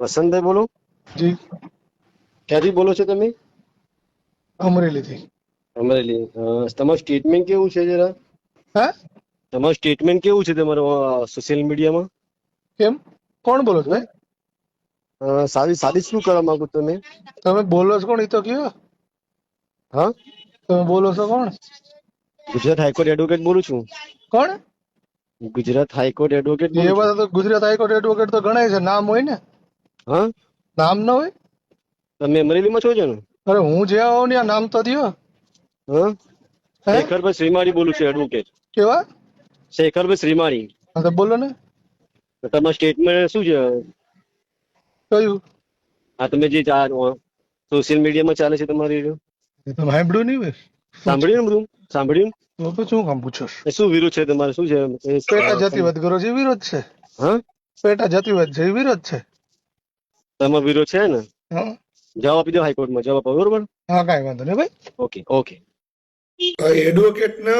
વસંતભાઈ બોલો. જી. ક્યાંથી બોલો છો તમે? અમરેલીથી. અમરેલી. તમારું સ્ટેટમેન્ટ કેવું છે જરા? હા? તમારું સ્ટેટમેન્ટ કેવું છે તમારું સોશિયલ મીડિયામાં કેમ? કોણ બોલો છો? સાદી સાદી શું કરવા માંગો તમે? તમે બોલો છો કોણ? એ તો કયો. હા? તમે બોલો છો કોણ? ગુજરાત હાઈકોર્ટ એડવોકેટ બોલું છું. કોણ? ગુજરાત હાઈકોર્ટ એડવોકેટ એ બધા તો ગુજરાત હાઈકોર્ટ એડવોકેટ તો ગણાય છે નામ હોય ને. હા? નામ ન હોય? તમે અમરેલીમાં છો છો ને અરે હું જે આવો ને આ નામ તો દયો. હા? શેખરભાઈ શ્રીમાળી બોલું છું એડવોકેટ કેવા? શેખરભાઈ શ્રીમાળી. હા તો બોલો ને. તમારું સ્ટેટમેન્ટ શું છે? કયું? આ તમે જે સોશિયલ મીડિયામાં ચાલે છે તમારી એ તો સાંભળ્યું નહીં સાંભળ્યું બધું? સાંભળ્યું? તો પછી શું કામ પૂછો શું વિરોધ છે તમારે? શું છે? પેટા જાતિવાદ કરો છે વિરોધ છે. હા? પેટા જાતિવાદ છે વિરોધ છે. તમારો વિરોધ છે ને? જવાબ આપી દો હાઈકોર્ટમાં જવાબ આપો બરોબર? હા કાંઈ વાંધો નહીં ભાઈ. Okay okay. એડવોકેટનો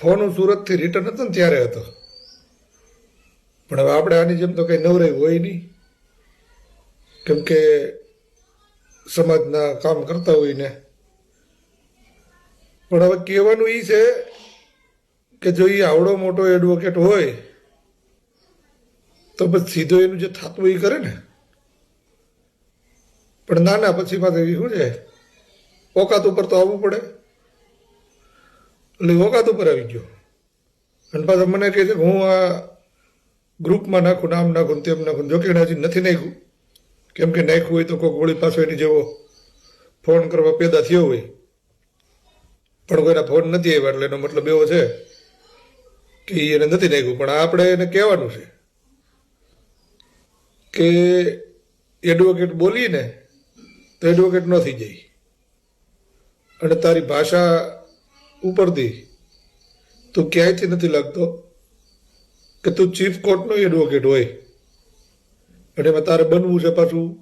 ફોન હું સુરતથી રિટર્ન હતો ને ત્યારે હતો. પણ હવે આપણે આની જેમ તો કંઈ નવરાઈ હોય નહીં. કેમ કે સમાજના કામ કરતા હોય ને. પણ હવે કહેવાનું એ છે કે જો એ આવડો મોટો એડવોકેટ હોય તો પછી સીધો એનું જે થતું એ કરે ને. પણ ના ના, પછી પાસે શું છે? ઓકાત ઉપર તો આવવું પડે. એટલે ઓકાત ઉપર આવી ગયો. અને પાછા મને કહે છે કે હું આ ગ્રુપમાં નાખું, નામ નાખું તેમ નાખું જોકે હજી નથી નાખ્યું. કેમ કે નાખ્યું હોય તો કોઈ ગોળી પાછો એની જેવો ફોન કરવા પેદા થયો હોય. પણ કોઈના ફોન નથી આવ્યા એટલે એનો મતલબ એવો છે કે એને નથી નાખ્યું. પણ આપણે એને કહેવાનું છે. કે એડવોકેટ બોલીને તો એડવોકેટ ન થઈ જાય. અને તારી ભાષા ઉપરથી તું ક્યાંયથી નથી લાગતો કે તું ચીફ કોર્ટનો એડવોકેટ હોય. અને એમાં તારે બનવું છે પાછું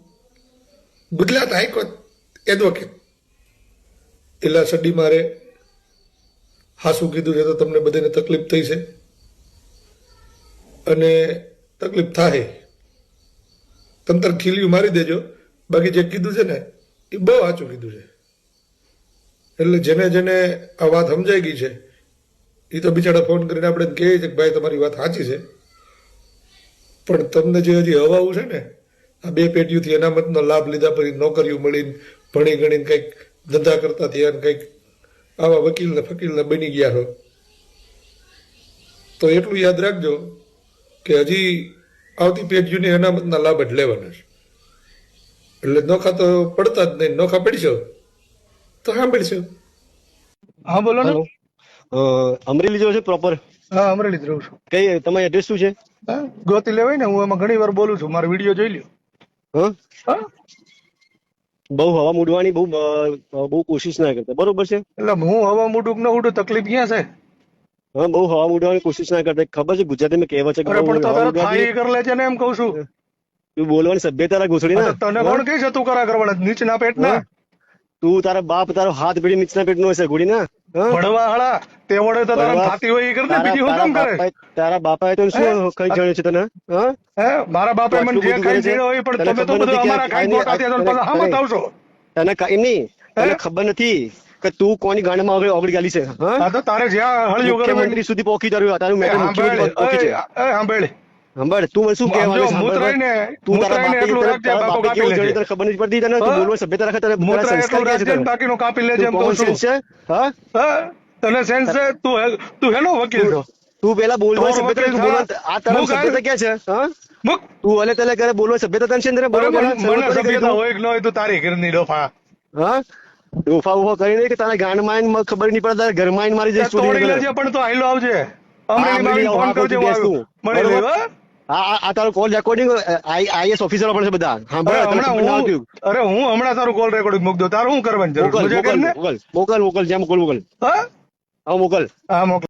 ગુજરાત હાઈકોર્ટ એડવોકેટ એટલા સડી મારે હાસું કીધું છે તો તમને બધાને તકલીફ થઈ છે. અને તકલીફ થાય તમ તાર ખીલ્યું મારી દેજો. બાકી જે કીધું છે ને, એ બહુ સાચું કીધું છે. એટલે જેને જેને આ વાત સમજાઈ ગઈ છે, એ તો બિચારા ફોન કરીને આપણે કહે છે કે ભાઈ, તમારી વાત સાચી છે. પણ તમને જે હજી હવાવું છે ને, આ બે પેઢીઓથી અનામતનો લાભ લીધા પછી નોકરીઓ મળીને ભણી ગણીને કંઈક ધંધા કરતા થયા ને કંઈક આવા વકીલને ફકીલને બની ગયા હો. તો એટલું યાદ રાખજો કે હજી આવતી પેઢીઓને અનામતના લાભ જ લેવાના છે. એટલે નોખા તો પડતા જ નહીં નોખા પડશો તો સાંભળશો. હા બોલો ને. અમરેલી જો છે પ્રોપર હા અમરેલી જ રહું છું. કઈ તમારી એડ્રેસ શું છે? હા ગોતી લેવાય ને હું એમાં ઘણી વાર બોલું છું મારો વીડિયો જોઈ લ્યો. હા? હા. બહુ હવા મૂડવાની બહુ બહુ કોશિશ ના કરતા. બરોબર છે? એટલે હું હવા મૂડું ન ઉડું તકલીફ ક્યાં છે? હા બહુ હવા મૂડવાની કોશિશ ના કરતા. ખબર છે ગુજરાતીમાં કહેવત છે પણ તો થાય લેજે ને એમ કઉ છું. તું બોલવાની સભ્યતા રાખ ઘૂસડી ના તને કોણ કહે છે તું કરા કરવાના? નીચના પેટના? તું તારા બાપ તારો હાથ પેઢી નીચના પેટનો હશે ઘોડી ના? ભણવા હાળા તે વડે તો તારા થાતી હોય એ કરી બીજી હુકમ કરે. તારા બાપાએ તો શું કઈ જાણ્યું છે તને? હે? મારા બાપે તું મને જે કઈ છે? જીણ્યો હોય પણ તમે તો બધું અમારા ખાઈ મોટા છો તને- પછી હામત આવશો તને કઈ નહીં. તને ખબર નથી. કે તું કોની ગાંડમાં હવે ઓગળી ગાલી છે? હા? તો તારે જ્યાં કરવું હોય મુખ્યમંત્રી સુધી પહોંચી તારું તારું સાંભળ મુખ્યમંત્રી પહોંચી છે? એ સાંભળ. સાંભળ તું મને શું કહેવાનું સાંભળ તું તારા બાપે તારા બાપો કેવું લેજે. ખબર નથી પડતી? તને તું બોલવા સભ્યતા રાખે તને મોટા સંસ્કાર કે છે રાખજે ને કાપી લેજે તું એમ છું. છે? હા? તને સેન્સ છે? તું તું હેનો વકીલ તું પેલા બોલવા સભ્યતા તું બોલવા-. આ તારા સભ્યતા ક્યાં છે? હા? તું અલે તલે કરે બોલવા સભ્યતા તને છે ને બરોબર મને સભ્યતા હોય કે ન હોય તું તારી ઘરની ડોફા. હા? ડોફા ઉફા કરીને કે તારા ગાંડમાં ખબર નહીં પડે તારા ઘરમાં આઈને મારી જઈશ તોડી લેજે પણ તો હાઈલો આવજે. અમરેલી માં ફોન કરજે? લેવા આ તારો કોલ રેકોર્ડિંગ આઈએસ ઓફિસરો પણ છે બધા. અરે હું અરે હું હમણાં તારું કોલ રેકોર્ડિંગ મૂક દઉં. તારું શું કરવાની જરૂર? મોકલ મોકલ કરીને? મોકલ. હા? હા મોકલ. હા મોકલ.